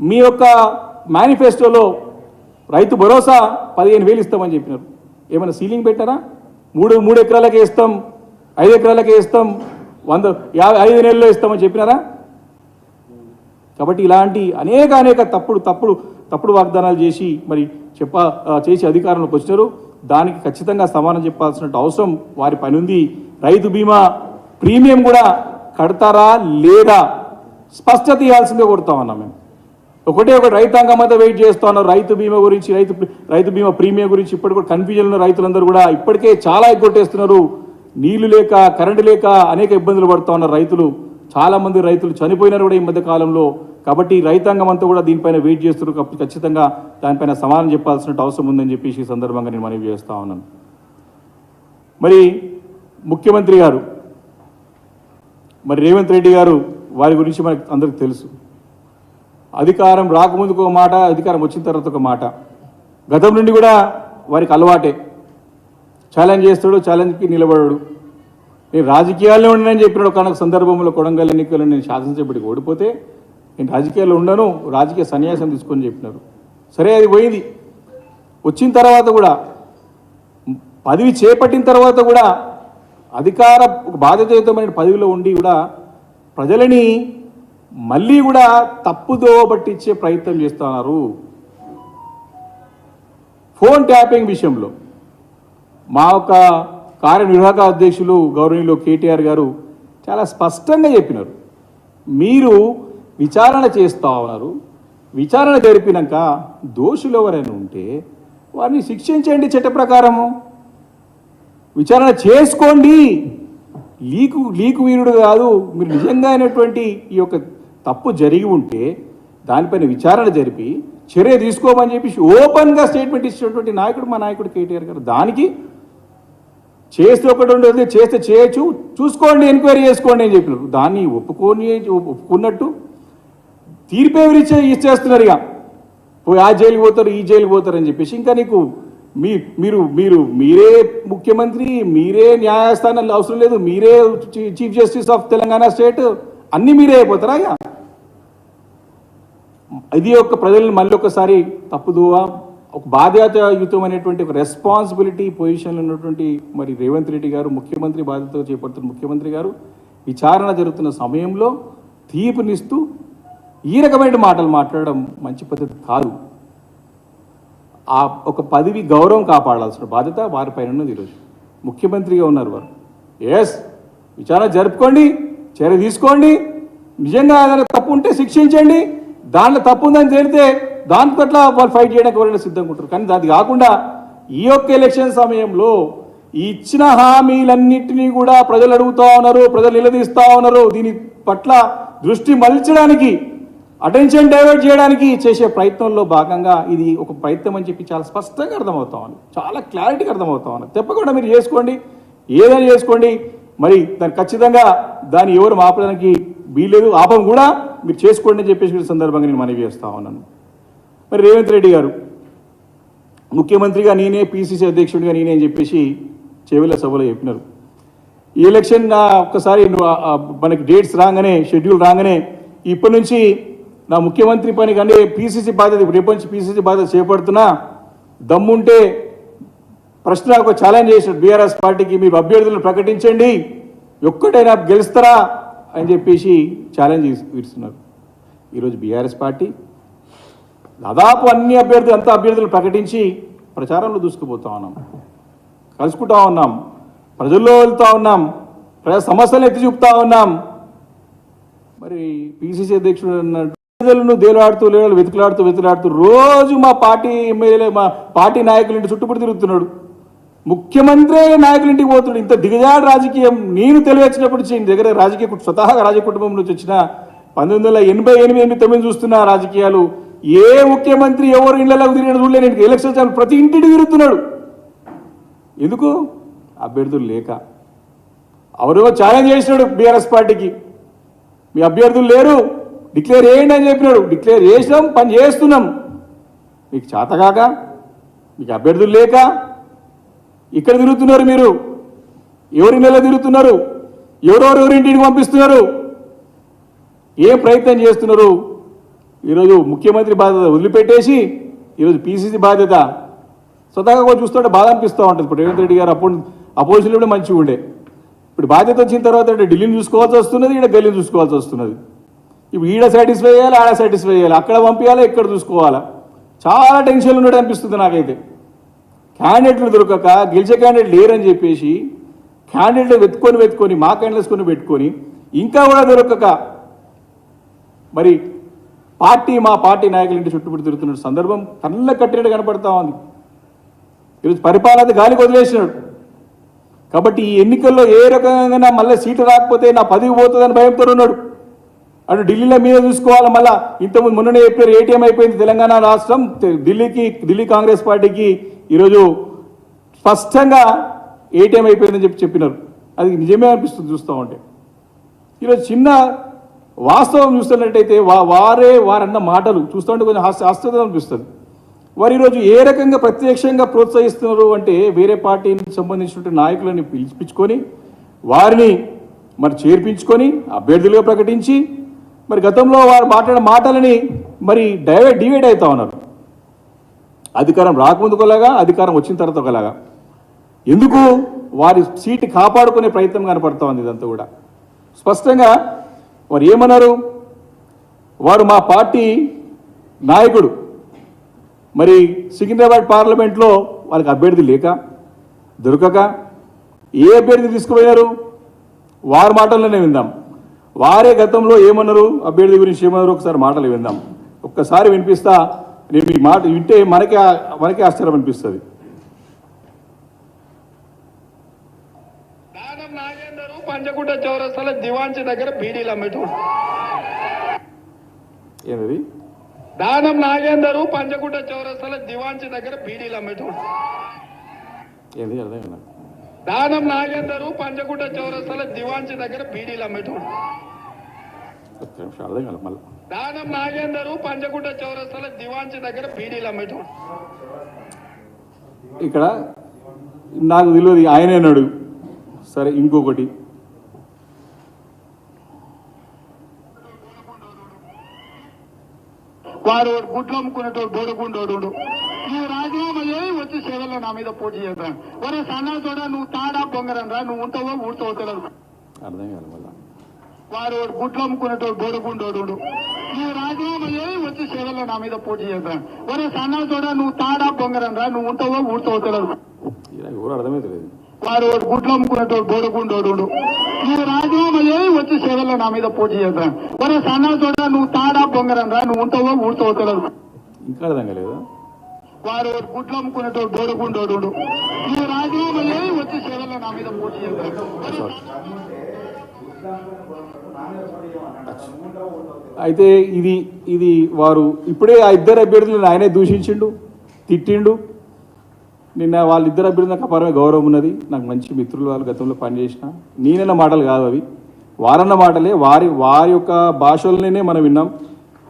మీ యొక్క మేనిఫెస్టోలో రైతు భరోసా పదిహేను వేలు ఇస్తామని చెప్పినారు. ఏమైనా సీలింగ్ పెట్టారా? మూడు మూడు ఎకరాలకే ఇస్తాం ఐదు ఎకరాలకే ఇస్తాం వంద యాభై ఐదు నెలల్లో ఇస్తామని చెప్పినారా? కాబట్టి ఇలాంటి అనేక అనేక తప్పుడు తప్పుడు తప్పుడు వాగ్దానాలు చేసి మరి చెప్ప చేసి అధికారంలోకి వచ్చినారు. దానికి ఖచ్చితంగా సమానం చెప్పాల్సిన అవసరం వారి పని ఉంది. రైతు బీమా ప్రీమియం కూడా కడతారా లేదా? స్పష్టత ఇవ్వాల్సిందే కోరుతామన్నా మేము. ఒకటే ఒకటి రైతాంగం అంతా వెయిట్ చేస్తున్నారు రైతు బీమా గురించి రైతు రైతు బీమా ప్రీమియం గురించి ఇప్పటి కూడా కన్ఫ్యూజన్ ఉన్న రైతులందరూ కూడా ఇప్పటికే చాలా ఎగ్గొట్టేస్తున్నారు. నీళ్ళు లేక కరెంటు లేక అనేక ఇబ్బందులు పడుతూ ఉన్నారు రైతులు. చాలామంది రైతులు చనిపోయినారు కూడా ఈ మధ్య కాలంలో. కాబట్టి రైతాంగం అంతా కూడా దీనిపైన వెయిట్ చేస్తున్నారు. కాబట్టి ఖచ్చితంగా దానిపైన సమానం చెప్పాల్సిన అవసరం ఉందని చెప్పేసి ఈ సందర్భంగా నేను మనవి చేస్తూ ఉన్నాను. మరి ముఖ్యమంత్రి గారు మరి రేవంత్ రెడ్డి గారు వారి గురించి మనకు అందరికి తెలుసు. అధికారం రాకముందుకు ఒక మాట అధికారం వచ్చిన తర్వాత ఒక మాట. గతం నుండి కూడా వారికి అలవాటే. ఛాలెంజ్ చేస్తాడు ఛాలెంజ్కి నిలబడాడు. నేను రాజకీయాల్లో ఉండనని చెప్పినాడు కనుక సందర్భంలో కొడంగల్ ఎన్నికల్లో నేను శాసనసభ్యుడికి ఓడిపోతే నేను రాజకీయాల్లో ఉండను రాజకీయ సన్యాసం తీసుకొని చెప్పినారు. సరే అది పోయింది. వచ్చిన తర్వాత కూడా పదవి చేపట్టిన తర్వాత కూడా అధికార ఒక పదవిలో ఉండి కూడా ప్రజలని మళ్ళీ కూడా తప్పుదో పట్టించే ప్రయత్నం చేస్తున్నారు. ఫోన్ ట్యాపింగ్ విషయంలో మా యొక్క కార్యనిర్వాహక అధ్యక్షులు గౌరవనీయులు కేటీఆర్ గారు చాలా స్పష్టంగా చెప్పినారు. మీరు విచారణ చేస్తా ఉన్నారు. విచారణ జరిపినాక దోషులు ఎవరైనా ఉంటే వారిని శిక్షించండి చట్ట ప్రకారము. విచారణ చేసుకోండి. లీకు లీకు వీరుడు కాదు మీరు నిజంగా అయినటువంటి ఈ యొక్క తప్పు జరిగి ఉంటే దానిపైన విచారణ జరిపి చర్య తీసుకోమని చెప్పేసి ఓపెన్గా స్టేట్మెంట్ ఇచ్చినటువంటి నాయకుడు మా నాయకుడు కేటీఆర్ గారు. దానికి చేస్తే ఒకటి ఉండదు చేస్తే చేయొచ్చు. చూసుకోండి ఎంక్వైరీ చేసుకోండి అని చెప్పినారు. దాన్ని ఒప్పుకొని ఒప్పుకున్నట్టు తీర్పేవరి ఎవరు ఇచ్చేస్తున్నారు ఇక. పోయి ఆ జైలుకి పోతారు ఈ జైలుకి పోతారు అని చెప్పేసి ఇంకా నీకు మీ మీరు మీరు మీరే ముఖ్యమంత్రి మీరే న్యాయస్థానాలు అవసరం లేదు మీరే chief justice of Telangana state అన్నీ మీరే అయిపోతారా ఇక? ఇది ఒక ప్రజలను మళ్ళీ ఒకసారి తప్పుదువా ఒక బాధ్యతాయుతమైనటువంటి ఒక రెస్పాన్సిబిలిటీ పొజిషన్లో ఉన్నటువంటి మరి రేవంత్ రెడ్డి గారు ముఖ్యమంత్రి బాధ్యత చేపడుతున్న ముఖ్యమంత్రి గారు విచారణ జరుగుతున్న సమయంలో తీర్పునిస్తూ ఈ రకమైన మాటలు మాట్లాడడం మంచి పద్ధతి కాదు. ఆ ఒక పదవి గౌరవం కాపాడాల్సిన బాధ్యత వారిపైన ఉన్నది ఈరోజు. ముఖ్యమంత్రిగా ఉన్నారు వారు. ఎస్ విచారణ జరుపుకోండి చర్య తీసుకోండి నిజంగా ఏదైనా తప్పు ఉంటే శిక్షించండి దాంట్లో తప్పు ఉందని తేలితే దాని పట్ల వాళ్ళు ఫైట్ చేయడానికి ఎవరైనా సిద్ధంగా ఉంటారు. కానీ అది కాకుండా ఈ యొక్క ఎలక్షన్ సమయంలో ఇచ్చిన హామీలన్నింటినీ కూడా ప్రజలు అడుగుతా ఉన్నారు ప్రజలు నిలదీస్తా ఉన్నారు. దీని పట్ల దృష్టి మలచడానికి అటెన్షన్ డైవర్ట్ చేయడానికి చేసే ప్రయత్నంలో భాగంగా ఇది ఒక ప్రయత్నం అని చెప్పి చాలా స్పష్టంగా అర్థమవుతా ఉంది. చాలా క్లారిటీగా అర్థమవుతా ఉంది. తప్పకుండా మీరు చేసుకోండి. ఏదైనా చేసుకోండి. మరి దాన్ని ఖచ్చితంగా దాన్ని ఎవరు ఆపడానికి వీలేదు ఆపం కూడా మీరు చేసుకోండి అని చెప్పేసి సందర్భంగా నేను మనవి చేస్తా ఉన్నాను. మరి రేవంత్ రెడ్డి గారు ముఖ్యమంత్రిగా నేనే పిసిసి అధ్యక్షుడిగా నేనే అని చెప్పేసి చెవిల సభలో చెప్పినారు. ఈ ఎలక్షన్ నా ఒక్కసారి మనకి డేట్స్ రాగానే షెడ్యూల్ రాగానే ఇప్పటి నుంచి నా ముఖ్యమంత్రి పని కానీ పిసిసి బాధ్యత రేపు నుంచి పిసిసి బాధ్యత చేపడుతున్నా దమ్ముంటే ప్రశ్న ఒక ఛాలెంజ్ చేశాడు బీఆర్ఎస్ పార్టీకి మీరు అభ్యర్థులను ప్రకటించండి. ఒక్కటైనా గెలుస్తారా? అని చెప్పేసి ఛాలెంజ్ ఇస్తున్నారు ఈరోజు బీఆర్ఎస్ పార్టీ దాదాపు అన్ని అభ్యర్థులు అంతా అభ్యర్థులు ప్రకటించి ప్రచారంలో దూసుకుపోతా ఉన్నాం. కలుసుకుంటా ఉన్నాం. ప్రజల్లో వెళ్తా ఉన్నాం. ప్రజా సమస్యలు ఎత్తి చూపుతా ఉన్నాం. మరి పిసిసి అధ్యక్షుడు అన్నట్టు ప్రజలను దేలాడుతూ లేడు వెతుకులాడుతూ వెతుకులాడుతూ రోజు మా పార్టీ ఎమ్మెల్యే మా పార్టీ నాయకులు ఇంటి తిరుగుతున్నాడు. ముఖ్యమంత్రి నాయకుల ఇంటికి పోతున్నాడు. ఇంత దిగజాడు రాజకీయం నేను తెలివచ్చినప్పుడు నుంచి దగ్గర రాజకీయ స్వతహాగా రాజకీయ కుటుంబం నుంచి వచ్చిన పంతొమ్మిది వందల ఎనభై ఎనిమిది ఎనిమిది తొమ్మిది చూస్తున్న రాజకీయాలు ఏ ముఖ్యమంత్రి ఎవరు ఇళ్ళలో తిరిగిన చూడలేదు నేను ఎలక్షన్ టైం ప్రతి ఇంటికి తిరుగుతున్నాడు. ఎందుకు? అభ్యర్థులు లేక. ఎవరో ఛాలెంజ్ చేసినాడు బీఆర్ఎస్ పార్టీకి. మీ అభ్యర్థులు లేరు. డిక్లేర్ చేయండి అని చెప్పినాడు. డిక్లేర్ చేసినాం పని చేస్తున్నాం. మీకు చేతగాక మీకు అభ్యర్థులు లేక? ఇక్కడ తిరుగుతున్నారు మీరు. ఎవరి నెల తిరుగుతున్నారు? ఎవరెవరు ఎవరింటికి పంపిస్తున్నారు? ఏ ప్రయత్నం చేస్తున్నారు? ఈరోజు ముఖ్యమంత్రి బాధ్యత వదిలిపెట్టేసి ఈరోజు పీసీసీ బాధ్యత స్వతహాగా కూడా చూస్తుంటే బాధ అనిపిస్తూ ఉంటుంది. ఇప్పుడు రేవంత్ రెడ్డి గారు అప్పుడు అపోజిషన్లో కూడా మంచిగా ఉండే. ఇప్పుడు బాధ్యత వచ్చిన తర్వాత అంటే ఢిల్లీని చూసుకోవాల్సి వస్తున్నది ఈడ గల్లీని చూసుకోవాల్సి వస్తున్నది. ఇప్పుడు ఈడ సాటిస్ఫై చేయాలి ఆడ సాటిస్ఫై చేయాలి. అక్కడ పంపించాలి ఇక్కడ చూసుకోవాలా? చాలా టెన్షన్లు ఉన్నట్టు అనిపిస్తుంది నాకైతే. క్యాండిడేట్లు దొరకక గెలిచే క్యాండిడేట్ లేరని చెప్పేసి క్యాండిడేట్లు వెతుకొని వెతుకొని మా క్యాండిడేట్స్కొని పెట్టుకొని ఇంకా కూడా దొరకక మరి పార్టీ మా పార్టీ నాయకులు ఇంటి చుట్టుముట్టు తిరుగుతున్న సందర్భం కళ్ళ కట్టినట్టు కనపడతా ఉంది. ఈరోజు పరిపాలన గాలికి వదిలేసినాడు. కాబట్టి ఈ ఎన్నికల్లో ఏ రకంగా మళ్ళీ సీటు రాకపోతే నా పదవి పోతుందని భయంతో ఉన్నాడు. అటు ఢిల్లీలో మీద చూసుకోవాలి మళ్ళీ ఇంతకుముందు మొన్ననే చెప్పారు ఏటీఎం అయిపోయింది తెలంగాణ రాష్ట్రం ఢిల్లీకి ఢిల్లీ కాంగ్రెస్ పార్టీకి ఈరోజు స్పష్టంగా ఏటీఎం అయిపోయిందని చెప్పి చెప్పినారు. అది నిజమే అనిపిస్తుంది చూస్తూ ఉంటే. ఈరోజు చిన్న వాస్తవం చూస్తున్నట్టయితే వా వారే వారన్న మాటలు చూస్తుంటే కొంచెం హాస్య ఆశ్చర్యం అనిపిస్తుంది. వారు ఈరోజు ఏ రకంగా ప్రత్యక్షంగా ప్రోత్సహిస్తున్నారు అంటే వేరే పార్టీకి సంబంధించినటువంటి నాయకులని పిలిపించుకొని వారిని మరి చేర్పించుకొని అభ్యర్థులుగా ప్రకటించి మరి గతంలో వారు మాట్లాడిన మాటలని మరి డైవర్ట్ డివైడ్ అవుతా ఉన్నారు. అధికారం రాకముందు ఒకలాగా అధికారం వచ్చిన తర్వాత ఒకలాగా. ఎందుకు? వారి సీటు కాపాడుకునే ప్రయత్నం కనపడతా ఉంది ఇదంతా కూడా. స్పష్టంగా వారు ఏమన్నారు? వారు మా పార్టీ నాయకుడు. మరి సికింద్రాబాద్ పార్లమెంట్లో వాళ్ళకి అభ్యర్థి లేక దొరకక ఏ అభ్యర్థి తీసుకుపోయారు వారి మాటల్లోనే విందాం. వారే గతంలో ఏమన్నారు? అభ్యర్థి గురించి ఏమన్నారు? ఒకసారి మాటలు విందాం. ఒక్కసారి వినిపిస్తా నేను ఈ మాట వింటే మనకే మనకే ఆశ్చర్యం అనిపిస్తుంది. పంచకుట చౌరస్తాల దివాంచి దగ్గర బీడీలు అమ్మేటోడు. ఏంటది దానం నాగేందరు పంచకుట చౌరస్తాల దివాంచి దగ్గర బీడీలు అమ్మేటోడు. ఏంది అర్థం. దానం నాగేందరు పంచకుట చౌరస్తాల దివాంచి దగ్గర బీడీలు అమ్మేటోడు. అర్థం కాదు మళ్ళీ. దానం నాగేందరు పంచకుట చౌరస్తాల దివాంచి దగ్గర బీడీలు అమ్మేటోడు. ఇక్కడ నాకు తెలియదు ఆయనే అన్నాడు. సరే ఇంకొకటి. వాడు గుడ్లు అమ్ముకునేటోడు బోడుగుండోడు నువ్వు రాజీనామా చేయి వచ్చి సేవల్లో నా మీద పోటీ చేద్దాం ఒరే సన్నా చూడ నువ్వు తాడా పొంగరం రా నువ్వు ఉంటావో ఊడుతావో తెలియదు అర్థం కాదు వాడు గుడ్లు అమ్ముకునేటోడు బోడుగుండోడు నువ్వు రాజీనామా చేయి వచ్చి సేవల్లో నా మీద పోటీ చేద్దాం ఒరే సన్నా చూడ నువ్వు తాడా పొంగరం రా నువ్వు ఉంటావో ఊడుతావో తెలియదు ఎవరు అర్థమైతే లేదు వాడు గుడ్లు అమ్ముకునేటోడు బోడుగుండోడు నువ్వు రాజీనామా చేయి వచ్చి సేవల్లో నా మీద పోటీ చేద్దాం ఒరే సన్నా చూడ నువ్వు తాడా పొంగరం రా నువ్వు ఉంటావో ఊడుతావో తెలియదు ఇంకా అర్థం కాలేదా? వాడు గుడ్లు అమ్ముకునేటోడు బోడుగుండోడు నువ్వు రాజీనామా చేయి వచ్చి సేవల్లో నా మీద పోటీ చేద్దాం అయితే ఇది ఇది వారు ఇప్పుడే ఆ ఇద్దరు అభ్యర్థులను ఆయనే దూషించిండు తిట్టిండు. నిన్న వాళ్ళిద్దరు అభ్యర్థులు నాకు అపారమైన గౌరవం ఉన్నది. నాకు మంచి మిత్రులు వాళ్ళు గతంలో పనిచేసిన. నేనన్న మాటలు కాదు అవి. వారన్న మాటలే. వారి వారి యొక్క భాషలనే మనం విన్నాం.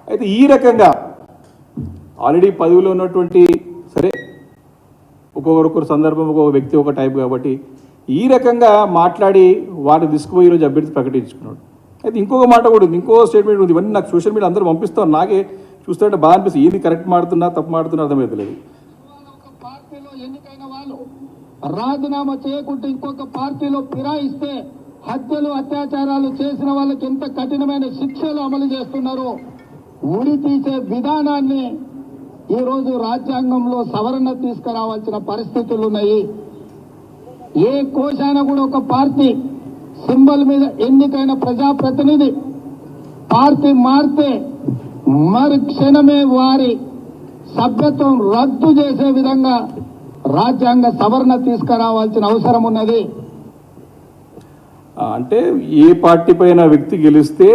అయితే ఈ రకంగా ఆల్రెడీ పదవిలో ఉన్నటువంటి సరే ఒక్కొక్కరొకరు సందర్భం ఒక్కొక్క వ్యక్తి ఒక టైప్ కాబట్టి ఈ రకంగా మాట్లాడి వాటిని తీసుకుపోయి ఈరోజు అభ్యర్థి ప్రకటించుకున్నాడు. అయితే ఇంకొక మాట కూడా ఉంది ఇంకో స్టేట్మెంట్ ఉంది ఇవన్నీ నాకు సోషల్ మీడియా అందరూ పంపిస్తాను నాకే చూస్తుంటే బాగా అనిపిస్తుంది ఏది కరెక్ట్ మాడుతున్నా తప్పు మాడుతున్నా అర్థమవుతలేదు పార్టీలో వాళ్ళు రాజీనామా చేయకుండా ఇంకొక పార్టీలో ఫిరాయిస్తే హత్యలు అత్యాచారాలు చేసిన వాళ్ళకి ఎంత కఠినమైన శిక్షలు అమలు చేస్తున్నారు? ఉరి తీసే విధానాన్ని ఈరోజు రాజ్యాంగంలో సవరణ తీసుకురావాల్సిన పరిస్థితులు ఉన్నాయి ఏ కోశాన కూడా ఒక పార్టీ సింబల్ మీద ఎన్నికైన ప్రజాప్రతినిధి పార్టీ మారితే మరు క్షణమే వారి సభ్యత్వం రద్దు చేసే విధంగా రాజ్యాంగ సవరణ తీసుకురావాల్సిన అవసరం ఉన్నది. అంటే ఏ పార్టీ పైన వ్యక్తి గెలిస్తే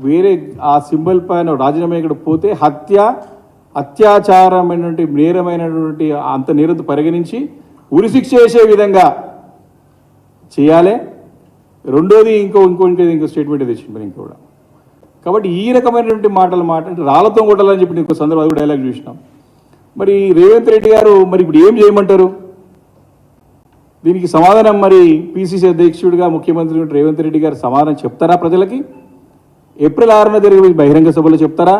వేరే ఆ సింబల్ పైన రాజీనామా ఇక్కడ పోతే హత్య అత్యాచారమైనటువంటి నేరమైనటువంటి అంత నేరంతో పరిగణించి ఉరిశిక్ష చేసే విధంగా చేయాలి. రెండోది ఇంకో ఇంకో ఇంకో ఇంకో స్టేట్మెంట్ తెచ్చింది మరి ఇంకో కూడా కాబట్టి ఈ రకమైనటువంటి మాటలు మాట అంటే రాళ్ళతో కొట్టాలని చెప్పి ఇంకో సందర్భం అది కూడా డైలాగ్ చూసినాం. మరి రేవంత్ రెడ్డి గారు మరి ఇప్పుడు ఏం చేయమంటారు? దీనికి సమాధానం మరి పిసిసి అధ్యక్షుడిగా ముఖ్యమంత్రి రేవంత్ రెడ్డి గారు సమాధానం చెప్తారా ప్రజలకి? ఏప్రిల్ ఆరున జరిగే బహిరంగ సభలో చెప్తారా?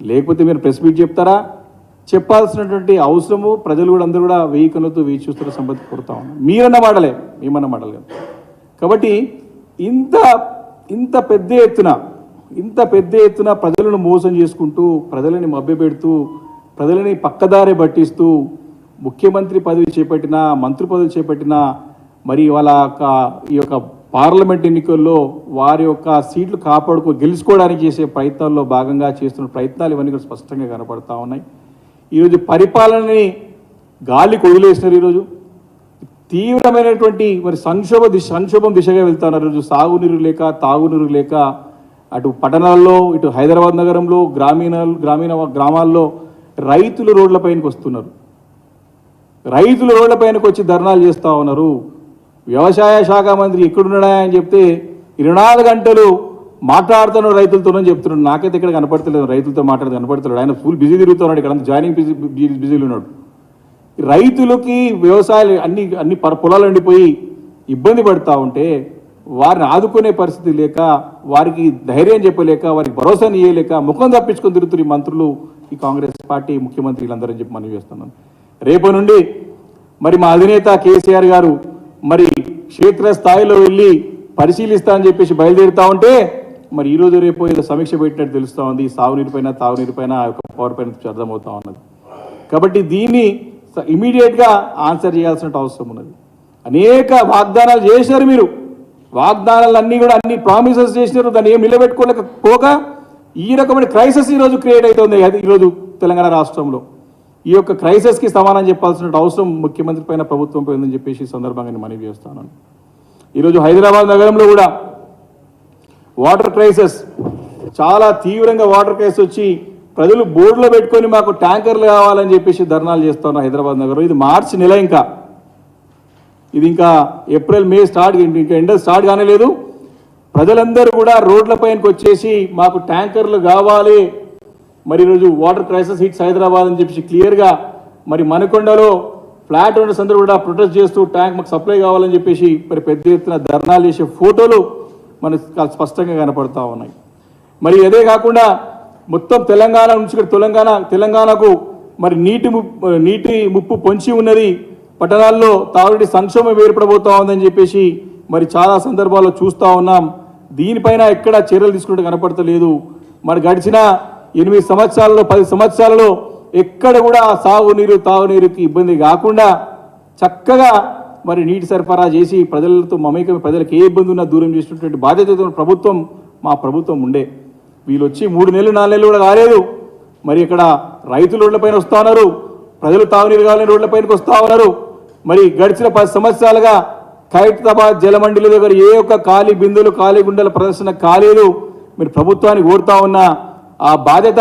లేకపోతే మీరు ప్రెస్ మీట్ చెప్తారా? చెప్పాల్సినటువంటి అవసరము ప్రజలు కూడా అందరూ కూడా వెయ్యి కన్నులతో చూస్తున్న సంపత్తి కొడతా ఉన్నాం. మీరన్న మాటలే మేమన్న మాటలే. కాబట్టి ఇంత ఇంత పెద్ద ఎత్తున ఇంత పెద్ద ఎత్తున ప్రజలను మోసం చేసుకుంటూ ప్రజలని మభ్యపెడుతూ ప్రజలని పక్కదారి పట్టిస్తూ ముఖ్యమంత్రి పదవి చేపట్టిన మంత్రి పదవి చేపట్టిన మరి వాళ్ళ యొక్క ఈ యొక్క పార్లమెంట్ ఎన్నికల్లో వారి యొక్క సీట్లు కాపాడుకో గెలుచుకోవడానికి చేసే ప్రయత్నాల్లో భాగంగా చేస్తున్న ప్రయత్నాలు ఇవన్నీ కూడా స్పష్టంగా కనపడతా ఉన్నాయి. ఈరోజు పరిపాలనని గాలికి వదిలేసినారు ఈరోజు. తీవ్రమైనటువంటి మరి సంక్షోభ దిశ సంక్షోభం దిశగా వెళ్తున్నారు ఈరోజు. సాగునీరు లేక తాగునీరు లేక అటు పట్టణాల్లో ఇటు హైదరాబాద్ నగరంలో గ్రామీణ గ్రామీణ గ్రామాల్లో రైతులు రోడ్లపైనకి వస్తున్నారు. రైతులు రోడ్లపైనకి వచ్చి ధర్నాలు చేస్తూ ఉన్నారు. వ్యవసాయ శాఖ మంత్రి ఎక్కడున్నాడా అని చెప్తే ఇరవై గంటలు మాట్లాడుతున్నాడు రైతులతోనని చెప్తున్నాడు. నాకైతే ఇక్కడ కనపడతలేదు. రైతులతో మాట్లాడి కనపడతలేడు. ఆయన ఫుల్ బిజీ తిరుగుతున్నాడు ఇక్కడ. జాయినింగ్ బిజీ బిజీలు ఉన్నాడు. రైతులకి వ్యవసాయాలు అన్ని అన్ని పొలాలు ఎండిపోయి ఇబ్బంది పడుతూ ఉంటే వారిని ఆదుకునే పరిస్థితి లేక వారికి ధైర్యం చెప్పలేక వారికి భరోసాని ఇవ్వలేక ముఖం తప్పించుకొని తిరుగుతున్న ఈ మంత్రులు ఈ కాంగ్రెస్ పార్టీ ముఖ్యమంత్రులందరూ అని చెప్పి మనం చేస్తున్నాను. రేపు నుండి మరి మా అధినేత కేసీఆర్ గారు మరి క్షేత్ర స్థాయిలో వెళ్ళి పరిశీలిస్తా అని చెప్పేసి బయలుదేరుతా ఉంటే మరి ఈరోజు రేపు ఏదో సమీక్ష పెట్టినట్టు తెలుస్తూ ఉంది. ఈ సాగునీరు పైన తాగునీరు పైన ఆ యొక్క పవర్ పైన అర్థమవుతా ఉన్నది. కాబట్టి దీన్ని ఇమీడియట్గా ఆన్సర్ చేయాల్సిన అవసరం ఉన్నది. అనేక వాగ్దానాలు చేశారు మీరు. వాగ్దానాలన్నీ కూడా అన్ని ప్రామిసెస్ చేసినారు. దాన్ని ఏం నిలబెట్టుకోలేక పోక ఈ రకమైన క్రైసిస్ ఈరోజు క్రియేట్ అవుతుంది అది ఈరోజు తెలంగాణ రాష్ట్రంలో. ఈ యొక్క క్రైసిస్కి సమానం చెప్పాల్సిన అవసరం ముఖ్యమంత్రి పైన ప్రభుత్వం పైన ఉందని చెప్పేసి సందర్భంగా నేను మనవి చేస్తాను. ఈరోజు హైదరాబాద్ నగరంలో కూడా వాటర్ క్రైసిస్. చాలా తీవ్రంగా వాటర్ క్రైసిస్ వచ్చి ప్రజలు బోర్డులో పెట్టుకొని మాకు ట్యాంకర్లు కావాలని చెప్పేసి ధర్నాలు చేస్తున్నారు హైదరాబాద్ నగరం ఇది మార్చి నెల ఇంకా. ఇది ఇంకా ఏప్రిల్ మే స్టార్ట్ ఇంకా ఎండ స్టార్ట్ కానే లేదు. ప్రజలందరూ కూడా రోడ్లపైనకి వచ్చేసి మాకు ట్యాంకర్లు కావాలి. మరి ఈరోజు వాటర్ క్రైసిస్ హిట్స్ హైదరాబాద్ అని చెప్పేసి క్లియర్గా మరి మనకొండలో ఫ్లాట్ ఓనర్స్ అందరూ కూడా ప్రొటెస్ట్ చేస్తూ ట్యాంక్ మాకు సప్లై కావాలని చెప్పేసి మరి పెద్ద ఎత్తున ధర్నాలు చేసే ఫోటోలు మనకు స్పష్టంగా కనపడతా ఉన్నాయి. మరి అదే కాకుండా మొత్తం తెలంగాణ నుంచి ఇక్కడ తెలంగాణ తెలంగాణకు మరి నీటి ముప్పు నీటి ముప్పు పొంచి ఉన్నది పట్టణాల్లో తాగుడి సంక్షోభం ఏర్పడబోతా ఉందని చెప్పేసి మరి చాలా సందర్భాల్లో చూస్తూ ఉన్నాం. దీనిపైన ఎక్కడ చర్యలు తీసుకుంటే కనపడతలేదు. మరి గడిచిన ఎనిమిది సంవత్సరాలలో పది సంవత్సరాలలో ఎక్కడ కూడా సాగునీరు తాగునీరుకి ఇబ్బంది కాకుండా చక్కగా మరి నీటి సరఫరా చేసి ప్రజలతో మమేకమై ప్రజలకు ఏ ఇబ్బంది ఉన్నా దూరం చేసినటువంటి బాధ్యతతో ప్రభుత్వం మా ప్రభుత్వం ఉండే. వీళ్ళు వచ్చి మూడు నెలలు నాలుగు నెలలు కూడా కాలేదు. మరి ఇక్కడ రైతులు రోడ్లపైన వస్తా ఉన్నారు. ప్రజలు తాగునీరు కావాలని రోడ్లపైనకి వస్తూ ఉన్నారు. మరి గడిచిన పది సంవత్సరాలుగా ఖైరతాబాద్ జలమండలి దగ్గర ఏ ఒక్క ఖాళీ బిందులు ఖాళీ గుండెల ప్రదర్శన కాలేదు. మీరు ప్రభుత్వానికి కోరుతా ఉన్న ఆ బాధ్యత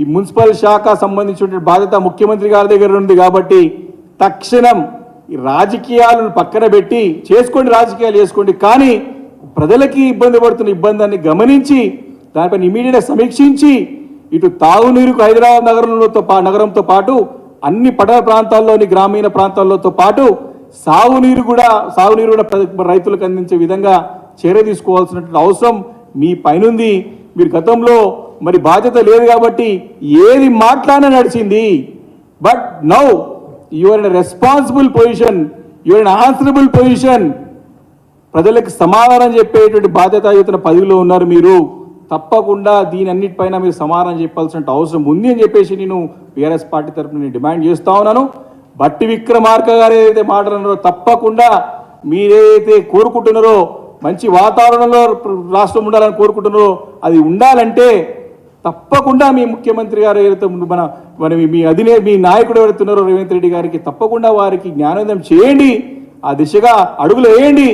ఈ మున్సిపల్ శాఖ సంబంధించిన బాధ్యత ముఖ్యమంత్రి గారి దగ్గర ఉంది కాబట్టి తక్షణం ఈ రాజకీయాలను పక్కన పెట్టి చేసుకోండి రాజకీయాలు చేసుకోండి. కానీ ప్రజలకి ఇబ్బంది పడుతున్న ఇబ్బందాన్ని గమనించి దానిపైన ఇమీడియట్గా సమీక్షించి ఇటు తాగునీరుకు హైదరాబాద్ నగరంలో పా నగరంతో పాటు అన్ని పట్టణ ప్రాంతాల్లోని గ్రామీణ ప్రాంతాల్లోతో పాటు సాగునీరు కూడా సాగునీరు కూడా రైతులకు అందించే విధంగా చర్య తీసుకోవాల్సినటువంటి అవసరం మీ పైనుంది. మీరు గతంలో మరి బాధ్యత లేదు కాబట్టి ఏది మాట్లాడినా నడిచింది. But now your in responsible position your in answerable position ప్రజలకు సమాధానం చెప్పేటువంటి బాధ్యతాయుతన పదవిలో ఉన్నారు మీరు. తప్పకుండా దీని అన్నిటిపైన మీరు సమాధానం చెప్పాల్సిన అవసరం ఉంది అని చెప్పేసి నేను బీఆర్ఎస్ పార్టీ తరఫున నేను డిమాండ్ చేస్తా ఉన్నాను. బట్టి విక్రమార్క గారు ఏదైతే మాట్లాడినారో తప్పకుండా మీరేదైతే కోరుకుంటున్నారో మంచి వాతావరణంలో రాష్ట్రం ఉండాలని కోరుకుంటున్నారో అది ఉండాలంటే తప్పకుండా మీ ముఖ్యమంత్రి గారు ఏదైతే మన మన మీ అధినే మీ నాయకుడు ఎవరుతున్నారో రేవంత్ రెడ్డి గారికి తప్పకుండా వారికి జ్ఞానోదయం చేయండి ఆ దిశగా అడుగులు వేయండి.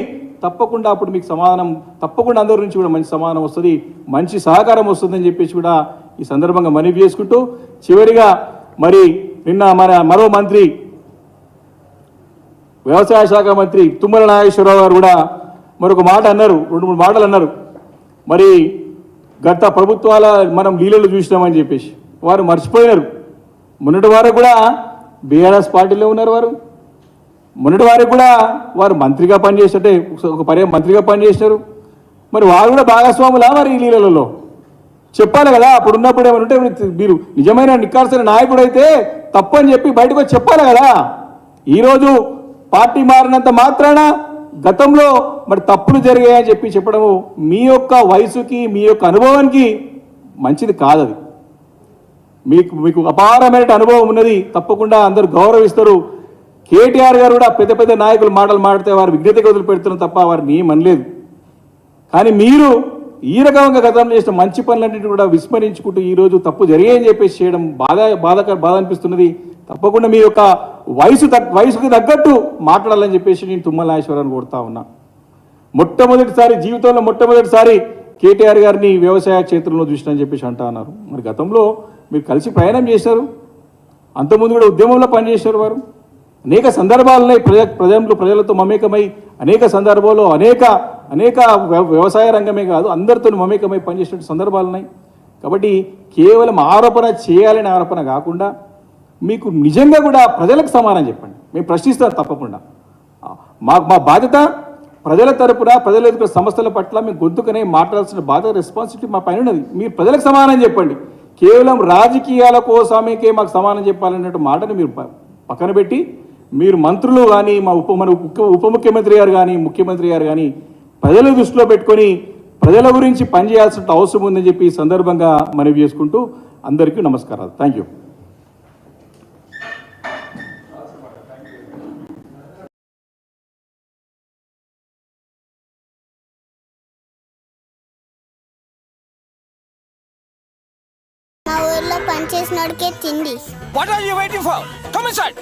తప్పకుండా అప్పుడు మీకు సమాధానం తప్పకుండా అందరి నుంచి కూడా మంచి సమాధానం వస్తుంది మంచి సహకారం వస్తుందని చెప్పేసి కూడా ఈ సందర్భంగా మనవి చేసుకుంటూ చివరిగా మరి నిన్న మన మరో మంత్రి వ్యవసాయ శాఖ మంత్రి తుమ్మల నాగేశ్వరరావు గారు కూడా మరొక మాట అన్నారు రెండు మూడు మాటలు అన్నారు. మరి గత ప్రభుత్వాల మనం లీలలు చూసినామని చెప్పేసి. వారు మర్చిపోయినారు. మొన్నటి వారు కూడా బీఆర్ఎస్ పార్టీలో ఉన్నారు వారు. మొన్నటి వారికి కూడా వారు మంత్రిగా పనిచేస్తుంటే ఒక పర్యా మంత్రిగా పనిచేసినారు. మరి వారు కూడా భాగస్వాములా మరి ఈ లీలలలో? చెప్పాలి కదా అప్పుడు ఉన్నప్పుడు ఏమంటే ఉంటే మీరు- మీరు నిజమైన నిక్కాల్సిన నాయకుడు అయితే తప్పని చెప్పి బయటకు వచ్చి చెప్పాలి కదా. ఈరోజు పార్టీ మారినంత మాత్రాన గతంలో మరి తప్పులు జరిగాయని చెప్పి చెప్పడము మీ యొక్క వయసుకి మీ యొక్క అనుభవానికి మంచిది కాదది మీకు మీకు అపారమైన అనుభవం ఉన్నది తప్పకుండా అందరూ గౌరవిస్తారు. కేటీఆర్ గారు కూడా పెద్ద పెద్ద నాయకులు మాటలు మాడితే వారు విజ్ఞతగా వదిలిపెడుతున్నారు తప్ప వారిని ఏమనలేదు అనలేదు కానీ మీరు ఈ రకంగా గతంలో చేసిన మంచి పనులన్నింటినీ కూడా విస్మరించుకుంటూ ఈరోజు తప్పు జరిగాయని చెప్పేసి చేయడం బాధ బాధ బాధ అనిపిస్తున్నది. తప్పకుండా మీ యొక్క వయసు తగ్గ వయసుకు తగ్గట్టు మాట్లాడాలని చెప్పేసి నేను తుమ్మల కొడతా ఉన్నా. మొట్టమొదటిసారి జీవితంలో మొట్టమొదటిసారి కేటీఆర్ గారిని వ్యవసాయ క్షేత్రంలో చూసినని చెప్పేసి అంటా అన్నారు. మరి గతంలో మీరు కలిసి ప్రయాణం చేశారు. అంతకుముందు కూడా ఉద్యమంలో పనిచేశారు వారు. అనేక సందర్భాలున్నాయి ప్రజ ప్రజలు ప్రజలతో మమేకమై అనేక సందర్భాల్లో అనేక అనేక వ్య- వ్యవసాయ రంగమే కాదు అందరితో మమేకమై పనిచేసిన సందర్భాలున్నాయి కాబట్టి కేవలం ఆరోపణ చేయాలనే ఆరోపణ కాకుండా మీకు నిజంగా కూడా ప్రజలకు సమానం చెప్పండి. మేము ప్రశ్నిస్తారు తప్పకుండా. మా మా బాధ్యత ప్రజల తరపున ప్రజల ఎదుర్కొన్న సమస్యల పట్ల మేము గొంతుకనే మాట్లాడాల్సిన బాధ్యత రెస్పాన్సిబిలిటీ మా పైన ఉన్నది. మీరు ప్రజలకు సమానం చెప్పండి. కేవలం రాజకీయాల కోసమేకే మాకు సమానం చెప్పాలన్నట్టు మాటను మీరు ప- పక్కన పెట్టి మీరు మంత్రులు కానీ మా ఉప మన ఉప ముఖ్యమంత్రి గారు కానీ ముఖ్యమంత్రి గారు కానీ ప్రజల దృష్టిలో పెట్టుకొని ప్రజల గురించి పనిచేయాల్సిన అవసరం ఉందని చెప్పి సందర్భంగా మనవి చేసుకుంటూ అందరికీ నమస్కారాలు. థ్యాంక్ యూ ఊర్లో పనిచేసినోడికే తిండి what are you waiting for come inside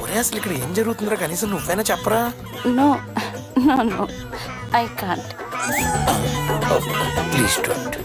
ఒరే అసలు ఇక్కడ ఏం జరుగుతుందిరా? కనీసం నువ్వైనా చెప్పరా? No, no, no. I can't. Please don't